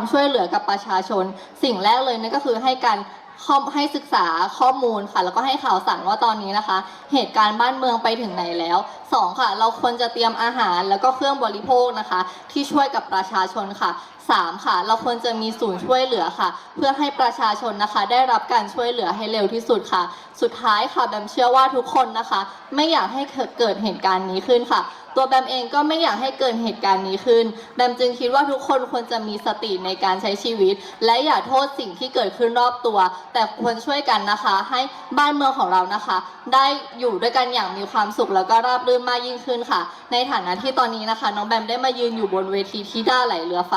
ความช่วยเหลือกับประชาชน สิ่งแรกเลยนั่นก็คือให้การข้อให้ศึกษาข้อมูลค่ะ แล้วก็ให้ข่าวสารว่าตอนนี้นะคะ เหตุการณ์บ้านเมืองไปถึงไหนแล้วสองค่ะ เราควรจะเตรียมอาหารแล้วก็เครื่องบริโภคนะคะ ที่ช่วยกับประชาชนค่ะสามค่ะ เราควรจะมีศูนย์ช่วยเหลือค่ะ เพื่อให้ประชาชนนะคะ ได้รับการช่วยเหลือให้เร็วที่สุดค่ะ สุดท้ายค่ะแบมเชื่อว่าทุกคนนะคะ ไม่อยากให้เกิดเหตุการณ์นี้ขึ้นค่ะ ตัวแบมเองก็ไม่อยากให้เกิดเหตุการณ์นี้ขึ้นแบมจึงคิดว่าทุกคนควรจะมีสติในการใช้ชีวิต และอย่าโทษสิ่งที่เกิดขึ้นรอบตัว แต่ควรช่วยกันนะคะ ให้บ้านเมืองของเรานะคะ ได้อยู่ด้วยกันอย่างมีความสุขแล้วก็ราบรื่นมากยิ่งขึ้นค่ะ ในฐานะที่ตอนนี้นะคะ น้องแบมได้มายืนอยู่บนเวทีที่ด้าไหลเรือไฟ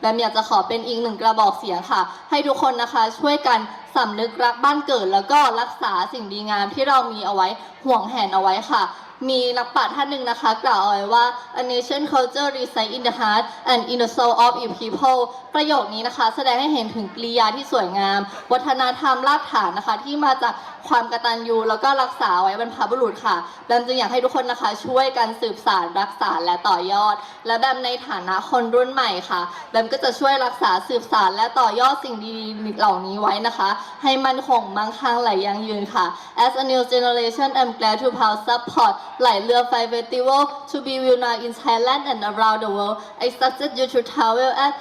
แบมอยากจะขอเป็นอีกหนึ่งกระบอกเสียงค่ะ ให้ทุกคนนะคะช่วยกันสำนึกรักบ้านเกิด แล้วก็รักษาสิ่งดีงามที่เรามีเอาไว้ห่วงแหนเอาไว้ค่ะมีนักปราชญ์ท่านหนึ่งนะคะ กล่าวเอาไว้ว่า a nation culture resides in the heart and in the soul of its people ประโยคนี้นะคะ แสดงให้เห็นถึงกริยาที่สวยงาม วัฒนธรรมรากฐานนะคะที่มาจาก ความกตัญญูแล้วก็รักษาไว้บรรพบุรุษค่ะแบมจึงอยากให้ทุกคนนะคะ ช่วยกันสืบสานรักษาและต่อยอด และแบมในฐานะคนรุ่นใหม่ค่ะแบมก็จะช่วยรักษาสืบสานและต่อยอดสิ่งดีๆเหล่านี้ไว้นะคะ ให้มันคงมั่งคั่งไหลยั่งยืนค่ะ As a new generation I'm glad to proud support ไหลเรือไฟ festival to be viewed now in Thailand and around the world I suggest you to travel at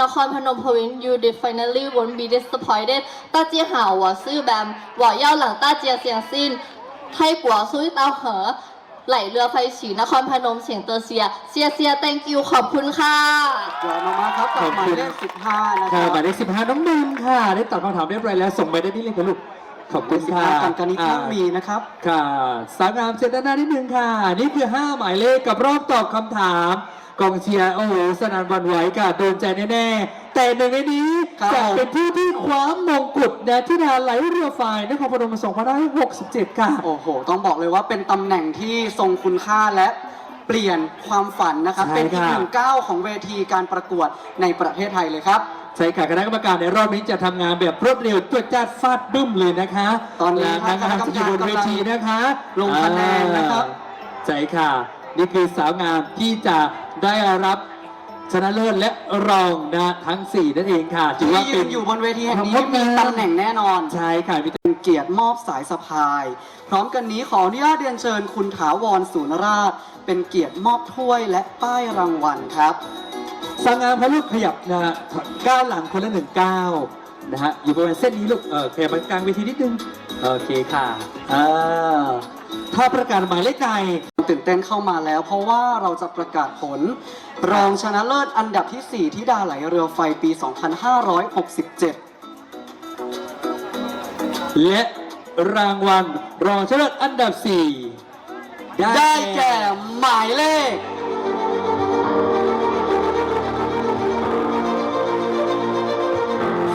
นครพนม province you definitely won't be disappointed ตาเจียหาวหวซื้อแบมหว่าเย่าหลังตาเจียเซียงสิ้นไทกัวซุยเตาเหอ ไหลเรือไฟฉีนครพนมเฉียงเตอเซีย เซียเซีย thank you ขอบคุณค่ะเดี๋ยวมามาครับกับหมายเลขสิบห้านะครับหมายเลขสิบห้าน้องนันค่ะ ได้ตอบคำถามเรียบร้อยแล้ว ส่งไปได้ที่เลยค่ะลูก ขอบคุณค่ะห้ากันกันนี้ข้างมีนะครับ ค่ะ สาวงามเซตญด้านหน้านิดนึงค่ะ นี่คือ 5 หมายเลขกับรอบตอบคำถาม กองเชียร์โอ้โหสนานหวันไหวค่ะโดนใจแน่ๆ แต่หนึ่งในนี้ครับ จะเป็นผู้ที่คว้ามงกุฎนะที่ดาไหลเรือไฟนครพนม2567ค่ะ โอ้โห ต้องบอกเลยว่าเป็นตำแหน่งที่ทรงคุณค่าและเปลี่ยนความฝันนะครับ ใช่เป็นอีกค่ะ หนึ่งก้าวของเวทีการประกวดในประเทศไทยเลยครับ ใช่ค่ะคณะกรรมการในรอบนี้จะทำงานแบบรวดเร็วตรวจจัดฟาดบึ้มเลยนะคะตอนนี้และทางงานจะอยู่บนเวทีนะคะลงคะแนนนะครับ อ่าใช่ค่ะ นี่คือสาวงามที่จะ ได้รับชนะเลิศและรองนะทั้ง 4 นั่นเองค่ะถือว่าที่เป็ยืนนอยู่บนเวทีแห่งความนี้งดมีงามตำแหน่งแน่นอน ใช่ค่ะมีเป็นเกียรติมอบสายสะพาย พร้อมกันนี้ขออนุญาตเรียนเชิญคุณถาวรศูนย์ราช เป็นเกียรติมอบถ้วยและป้ายรางวัลครับ สาวงามพระลูกขยับนะฮะก้าวหลังคนละหนึ่งก้าวนะฮะอยู่บริเวณเส้นนี้ลูกเออขยับมากลางเวทีนิดนึง โอเคค่ะอ่าถ้าประกาศหมายเลขใด ตื่นเต้นเข้ามาแล้ว เพราะว่าเราจะประกาศผล รองชนะเลิศอันดับที่ 4 ที่ดาไหลเรือไฟปี 2567 และรางวัลรองชนะเลิศอันดับ 4 ได้แก่หมายเลข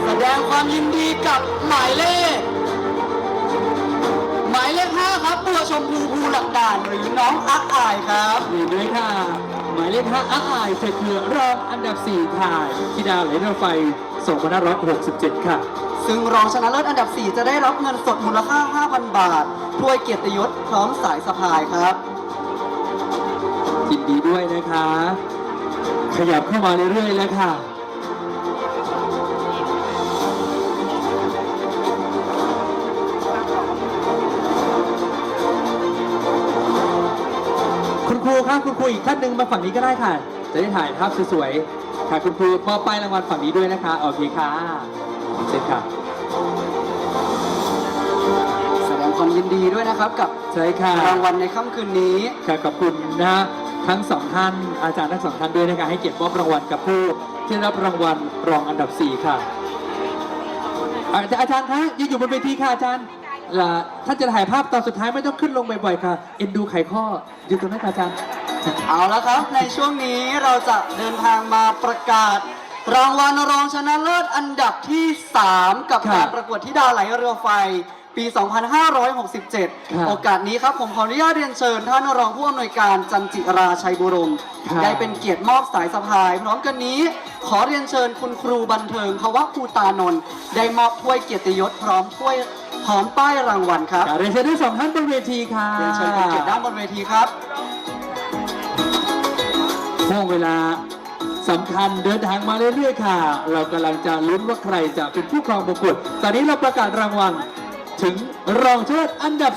แสดงความยินดีกับหมายเลข ชมพูภูหลักด่านหรือน้องอักอายครับนี่ด้วยค่ะ หมายเลขห้าอาอายเสร็จเถือรองอันดับ 4 ค่ะธิดาไหลเรือไฟ2567 ค่ะ ซึ่งรองชนะเลิศอันดับ 4 จะได้รับเงินสดมูลค่า 5,000 บาทถ้วยเกียรติยศพร้อมสายสะพายครับ ยินดีด้วยนะคะ ขยับเข้ามาเรื่อยๆแล้วค่ะ รูครับคุณครูอีกท่านหนึ่งมาฝั่งนี้ก็ได้ค่ะ จะได้ถ่ายภาพสวยๆ ค่ะคุณครูมอบป้ายรางวัลฝั่งนี้ด้วยนะคะ โอเคค่ะเชิญค่ะแสดงความยินดีด้วยนะครับกับใช่ค่ะรางวัลในค่ำคืนนี้ ค่ะขอบคุณนะฮะทั้งสองท่านอาจารย์ทั้งสองท่านด้วยนะคะให้เกียรติมอบรางวัลกับผู้ที่ได้รับรางวัลรองอันดับ 4 ค่ะอาจารย์อาจารย์คะยืนอยู่บนเวทีค่ะอาจารย์ ล่ะท่านจะถ่ายภาพตอนสุดท้ายไม่ต้องขึ้นลงบ่อยๆค่ะ เอ็นดูไขข้อยืนตรงนั้นค่ะอาจารย์เอาละครับ ในช่วงนี้เราจะเดินทางมาประกาศ รางวัลรองชนะเลิศอันดับที่ 3 กับครับการประกวดธิดาไหลเรือไฟ ปีครับ2567 โอกาสนี้ครับผมขออนุญาตเรียนเชิญ ท่านรองผู้อำนวยการจันจิราชัยบุรมครับได้เป็นเกียรติมอบสายสะพาย พร้อมกันนี้ขอเรียนเชิญคุณครูบันเทิงภวะภูตานนท์ได้มอบถ้วยเกียรติยศพร้อมถ้วยพร้อมป้ายรางวัลครับค่ะเรียนเชิญทั้งสองท่านบนเวทีค่ะเรียนเชิญเป็นเกียรติด้านบนเวทีครับห่วงเวลาสำคัญเดินทางมาเรื่อยๆค่ะ เรากำลังจะลุ้นว่าใครจะเป็นผู้ครองมงกุฎตอนนี้เราประกาศรางวัล ถึงรองชนะเลิศอันดับ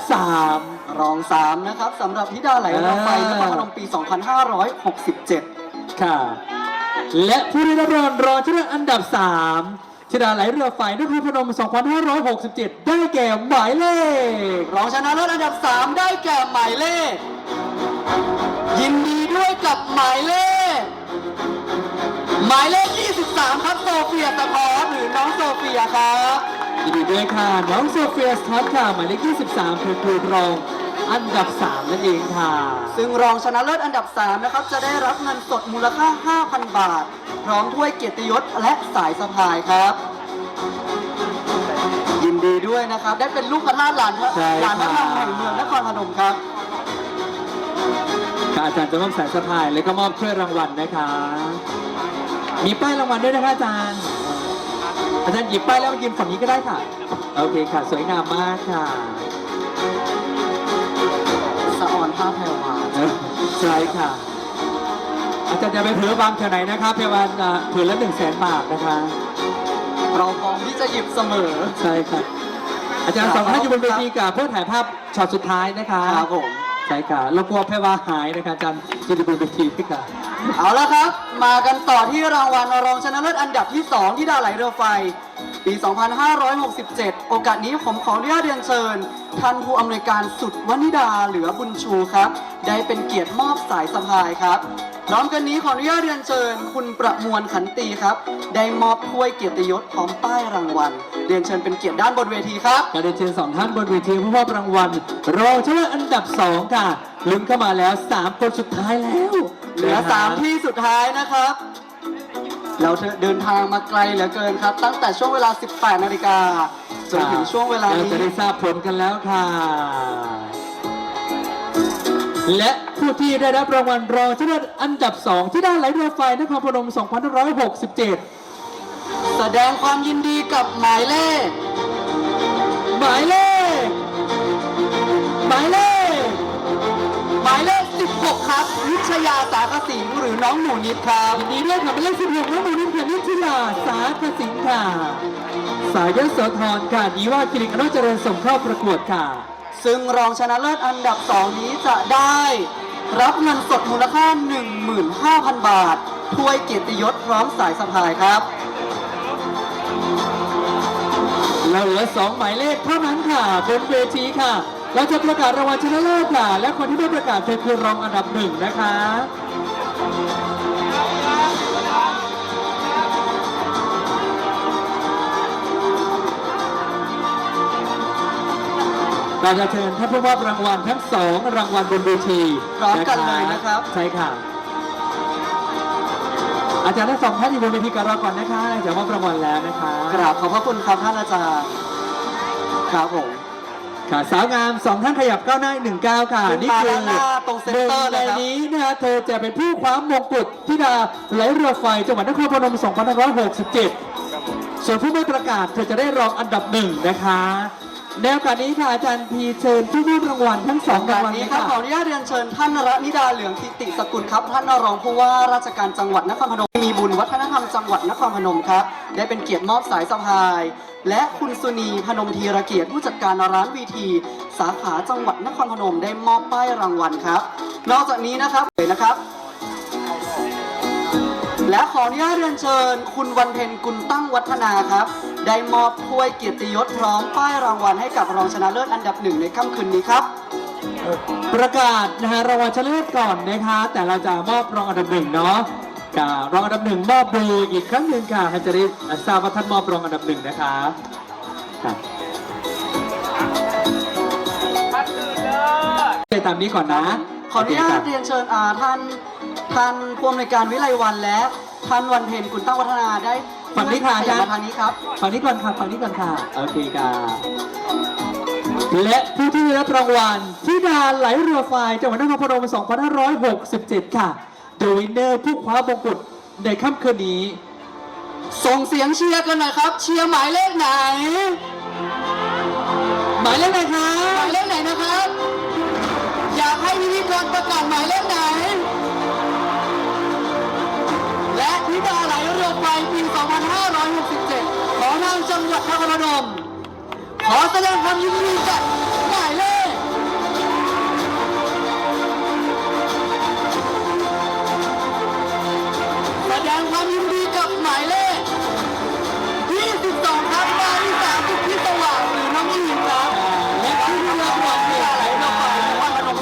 3 รองสามนะครับสำหรับธิดาไหลเรือไฟนครพนมปี 2567 ค่ะ และผู้ได้รับรางวัลรองชนะเลิศอันดับ3ชนะไหลเรือไฟนครพนม 2567 ได้แก่หมายเลข รองชนะเลิศอันดับ 3 ได้แก่หมายเลข ยินดีด้วยกับหมายเลข หมายเลข 23 ครับโซเฟียตะพอหรือน้องโซเฟียครับ ยินดีด้วยค่ะ น้องโซเฟียสท็อตค่ะหมายเลข23คือครูรองอันดับ 3 นั่นเองค่ะ ซึ่งรองชนะเลิศอันดับ 3 นะครับ จะได้รับเงินสดมูลค่า 5,000 บาท พร้อมถ้วยเกียรติยศและสายสะพายครับ ยินดีด้วยนะครับ ได้เป็นลูกพระธาตุหลานพระใช่หลานพระธาตุครับแห่งเมืองนครพนมครับ ค่ะอาจารย์จะมอบสายสะพายและก็มอบถ้วยรางวัลนะคะ มีป้ายรางวัลด้วยนะคะอาจารย์ อาจารย์หยิบป้ายแล้วมายืนฝั่งนี้ก็ได้ค่ะ โอเคค่ะ สวยงามมากค่ะสะออนผ้าแพรวาเออใช่ค่ะ อาจารย์จะไปเผือวางแถวไหนนะคะเพียวันอะผืนละหนึ่งแสนบาทนะคะ เราพร้อมที่จะหยิบเสมอ ใช่ค่ะ อาจารย์สองท่านอยู่บนเวทีกับเพื่อถ่ายภาพช็อตสุดท้ายนะคะ ครับผม ใช่ค่ะเรากลัวแพรวาหายนะคะอาจารย์จะอยู่บนเวทีด้วยค่ะเอาละครับ มากันต่อที่รางวัลรองชนะเลิศอันดับที่ 2 ที่ดาวไหลเรือไฟ ปี 2567 โอกาสนี้ผมขออนุญาตเรียนเชิญ ท่านผู้อำนวยการสุดวนิดาเหลือบุญชูครับ ได้เป็นเกียรติมอบสายสะพายครับ พร้อมกันนี้ขออนุญาตเรียนเชิญคุณประมวลขันตีครับ ได้มอบถ้วยเกียรติยศพร้อมป้ายรางวัล เรียนเชิญเป็นเกียรติด้านบนเวทีครับ การเรียนเชิญสองท่านบนเวทีผู้มอบรางวัลรองชนะเลิศอันดับสองค่ะลุ้นเข้ามาแล้วสามคนสุดท้ายแล้วเหลือนะคะสามที่สุดท้ายนะครับ เราเดินทางมาไกลเหลือเกินครับ ตั้งแต่ช่วงเวลา 18 นาฬิกาจนถึงช่วงเวลาเรานี้จะได้ทราบผลกันแล้วค่ะ และผู้ที่ได้รับรางวัลรองชนะเลิศอันดับสองที่ด้านไหลเรือไฟนครพนม 2567 แสดงความยินดีกับหมายเลข หมายเลข หมายเลข หมายเลข 16 ครับ วิชยาสากสิงห์หรือน้องหนูนิดครับ ยินดีด้วยค่ะหมายเลข16น้องหนูนิดค่ะนิชิลาสาคสิงห์ค่ะ สายยโสธรค่ะดีว่าคลินิกอนุเจริญส่งเข้าประกวดค่ะ ซึ่งรองชนะเลิศอันดับ 2 นี้จะได้รับเงินสดมูลค่า 15,000 บาทถ้วยเกียรติยศพร้อมสายสะพายครับ เราเหลือสองหมายเลขเท่านั้นค่ะบนเวทีค่ะ เราจะประกาศรางวัลชนะเลิศค่ะ และคนที่ได้ประกาศเธอคือรองอันดับหนึ่งนะคะ เราจะเชิญท่านผู้มอบรางวัลทั้งสองรางวัลบนเวทีพร้อมกันเลยนะครับ ใช่ค่ะ อาจารย์ทั้งสองท่านอยู่บนเวทีกับเราก่อนนะคะจะมอบรางวัลแล้วนะคะกราบขอบพระคุณครับท่านอาจารย์ครับผมค่ะสาวงามสองท่านขยับก้าวหน้าหนึ่งก้าวค่ะขึ้นนี่มาคือด้านหน้าตรงเซ็นเตอร์หเลนึ่ยงครับในนี้นะคะเธอจะเป็นผู้คว้ามงกุฎที่ดาไหลเรือไฟจังหวัดนครพนม 2567 ส่วนผู้ไม่ประกาศเธอจะได้รองอันดับหนึ่งนะคะ แนวการนี้ค่ะอาจารย์พีเชิญผู้มอบรางวัลทั้งสองการงวัลนี้ครับค่ะขออนุญาตเรียนเชิญท่านรนิดาเหลืองทิติสกุลครับ ท่านรองผู้ว่าราชการจังหวัดนครพนมมีบุญวัฒนธรรมจังหวัดนครพนมครับได้เป็นเกียรติมอบสายสะพาย และคุณสุนีพนมธีรเกียรติผู้จัดการร้านวีทีสาขาจังหวัดนครพนมได้มอบป้ายรางวัลครับ นอกจากนี้นะครับเลยนะครับและขออนุญาตเรียนเชิญ คุณวันเพ็ญกุลตั้งวัฒนาครับ ได้มอบถ้วยเกียรติยศพร้อมป้ายรางวัลให้กับรองชนะเลิศอันดับหนึ่งในค่ำคืนนี้ครับประกาศนะฮะรางวัลชนะเลิศก่อนนะคะ แต่เราจะมอบรองอันดับหนึ่งเนาะค่ะรองอันดับหนึ่งมอบโดยอีกครั้งหนึ่งค่ะให้จะได้ทราบว่าท่านมอบรองอันดับหนึ่งนะคะค่ะไปตามนี้ก่อนนะ ขออนุญาตโเคเรียนเชิญอ่าท่านท่านผู้อำนวยการวิไลวันและท่านวันเพ็ญกุลตั้งวัฒนาได้ ฝั่งนี้ค่ะอาจารย์มาทางนี้ครับฝั่งนี้ก่อนค่ะฝั่งนี้ก่อนค่ะโอเคค่ะและผู้ที่ได้รับรางวัลที่ดาไหลเรือไฟจังหวัดนครพนม 2567 ค่ะ โดยวินเนอร์ผู้คว้ามงกุฎในค่ำคืนนี้ ส่งเสียงเชียร์กันหน่อยครับ เชียร์หมายเลขไหน หมายเลขอะไรคะหมายเลขไหนนะครับ อยากให้พิธีกรประกาศหมายเลข จังหวัดนครพนม ขอแสดงความยินดีกับหมายเลขแสดงความยินดีกับหมายเลข22ครับมาที่สามสุดที่สว่างหรือน้องอินครับและที่เรือพรเรือไหลเรือไฟนครพนม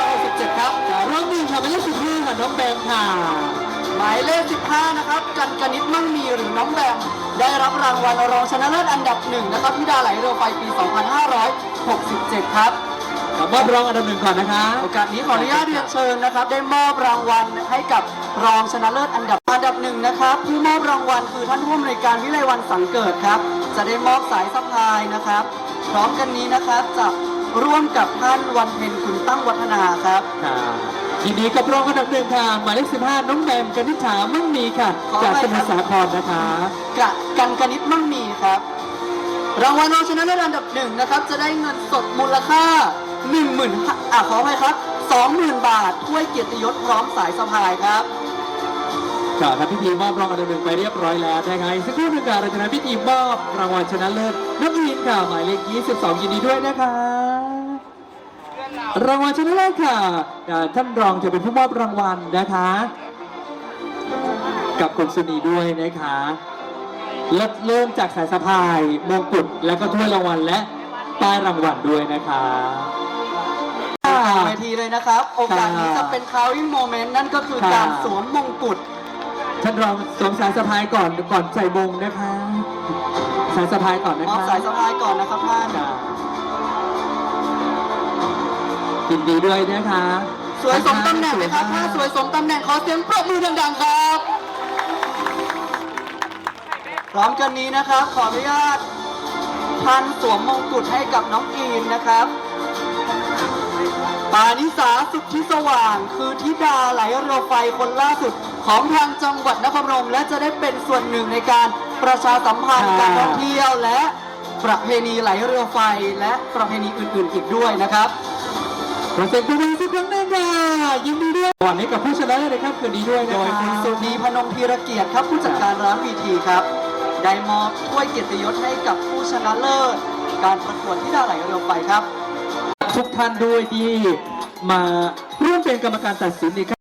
2567ครับรอบหนึ่งค่ะหมายเลขสิบห้าค่ะน้องแบมค่ะหมายเลข 15 นะครับ กันกนิษฐ์มั่งมีหรือน้องแบม ได้รับรางวัลรองชนะเลิศอันดับหนึ่งนะครับที่ดาไหลเรือไฟปี 2567 ครับ ขอมอบรองอันดับหนึ่งก่อนนะคะ โอกาสนี้ขออนุญาตเรียนเชิญนะครับ ได้มอบรางวัลให้กับรองชนะเลิศอันดับอันดับหนึ่งนะครับผู้มอบรางวัลคือท่านผู้อำนวยการวิไลวันสังเกิดครับ จะได้มอบสายสะพายนะครับ พร้อมกันนี้นะครับจะร่วมกับท่านวันเพ็ญคุณตั้งวัฒนาครับค่ะ ยินดีกับรองอันดับหนึ่งค่ะหมายเลขสิบห้าน้องแบมกนิษฐามั่งมีค่ะ ขอจากไปสมุทรครับสาครนะคะกะกันกนิษฐ์มั่งมีครับ รางวัลรองชนะเลิศอันดับหนึ่งนะครับ จะได้เงินสดมูลค่า1 0 0 0 0อะขออภัยครับ 20,000 บาท ถ้วยเกียรติยศพร้อมสายสะพายครับ ค่ะทำพิธีมอบรางวัลอันดับหนึ่งไปเรียบร้อยแล้วนะคะอีกสักครู่หนึ่งค่ะเราจะทำพิธีมอบรางวัลชนะเลิศน้องอินค่ะหมายเลข22ยินดีด้วยนะคะ รางวัลชนะเลิศค่ะอ่าท่านรองจะเป็นผู้มอบรางวัลนะคะ กับคุณสุนีด้วยนะคะเริ่มเริ่มจากสายสะพายมงกุฎแล้วก็ถ้วยรางวัลและป้ายรางวัลด้วยนะคะเวทีเลยนะครับ โอกาสนี้ค่ะจะเป็น crowning moment นั่นก็คือค่ะ การสวมมงกุฎ ท่านรองสวมสายสะพายก่อนก่อนใส่มงนะคะ สายสะพายก่อนนะมอบคะสายสะพายก่อนนะครับท่าน ค่ะ ยินดีด้วยนะคะสวยสมตำแหน่งไหมครับถ้าสวยสมตำแหน่งขอเสียงปรบมือดังๆครับพร้อมกันนี้นะครับ ขออนุญาตท่านสวมมงกุฎให้กับน้องอีนนะครับปานิสาสุทธิสว่างคือธิดาไหลเรือไฟคนล่าสุดของทางจังหวัดนครพนมและจะได้เป็นส่วนหนึ่งในการประชาสัมพันธ์ค่ะการท่องเที่ยวและประเพณีไหลเรือไฟและประเพณีอื่นๆอีกด้วยนะครับ ขอเสียงปรบมือสักครั้งหนึงค่ะยินดีด้วยก่อนนี้กับผู้ชนะในค่ำคืนนี้ด้วยโดนะยคะคุณสุธีพนมธีรเกียรติครับผู้จัดการร้านวีทีครับ ได้มอบถ้วยเกียรติยศให้กับผู้ชนะเลิศ การประกวดที่ดาไหลเรือไฟครับ ทุกท่านด้วยที่มาร่วมเป็นกรรมการตัดสินใน